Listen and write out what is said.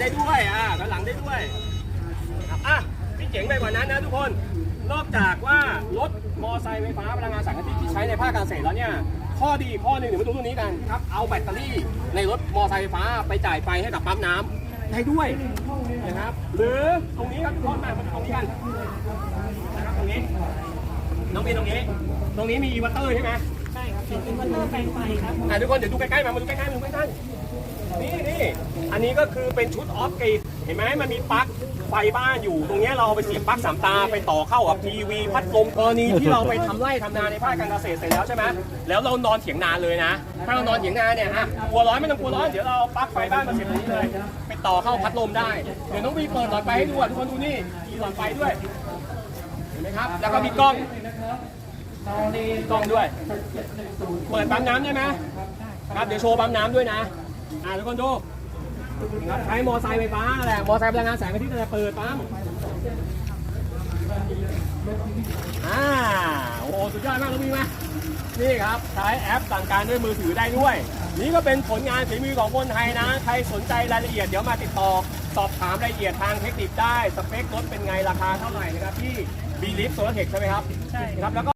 ได้ด้วยอ่าถอยหลังได้ด้วยอะพี่เจ๋งไปกว่านั้นนะทุกคน นอกจากว่ารถมอไซค์ไฟฟ้าพลังงานแสงอาทิตย์ที่ใช้ในภาคการเกษตรแล้วเนี่ยข้อดีข้อหนึ่งเดี๋ยวมาดูตรงนี้กันครับเอาแบตเตอรี่ในรถมอไซค์ไฟฟ้าไปจ่ายไฟให้กับปั๊มน้ำได้ด้วยนะครับหรือตรงนี้ครับทุกคนมาดูตรงนี้กันนะครับตรงนี้ น้องบีตรงนี้ ตรงนี้มีอีวัตเตอร์ใช่ไหมใช่ครับเป็นอินวัตเตอร์แปลงไฟครับ อะทุกคนเดี๋ยวดูใกล้ๆมามาดูใกล้ๆมาดูใกล้ๆนี่นี่ นนี้ก็คือเป็นชุดออฟกรีดเห็นไหมมันมีปลั๊กไฟบ้านอยู่ ตรงนี้เราเอาไปเสียบปลั๊กสามตาไปต่อเข้ากับทีวีพัดลมกรณีที่เราไปทำไร่ทำนาในภาคการเกษตรเสร็จแล้วใช่ไหมแล้วเรานอนเถียงนาเลยนะ ถ้าเรานอนเถียงนาเนี่ยอะกลัวร้อนไม่ต้องกลัวร้อนเดี๋ยวเราปลั๊กไฟบ้านมาเสียบตรงนี้เลยไปต่อเข้าพัดลมได้เดี๋ยวน้องวีเปิดหลอดไฟให้ดูอะทุกคนดูนี่มีหลอดไฟด้วยเห็นไหมครับ แล้วก็มีกล้องกล้องด้วย เปิดปั๊มน้ำได้ไหมครับเดี๋ยวโชว์ปั๊มน้ำด้วยนะอ่าทุกคนดู ใช้มอไซค์ไฟฟ้าแหละมอไซค์พลังงานแสงอาทิตย์จะเปิดปั๊มอ่าโอ้โหสุดยอดมากน้องมีไหมนี่ครับใช้แอปสั่งการด้วยมือถือได้ด้วย นี่ก็เป็นผลงานฝีมือของคนไทยนะ ใครสนใจรายละเอียดเดี๋ยวมาติดต่อ สอบถามรายละเอียดทางเทคนิคได้ สเปครถเป็นไงราคาเท่าไหร่นะครับที่บีลิฟโซลาร์เทคใช่ไหมครับ ใช่ครับแล้วก็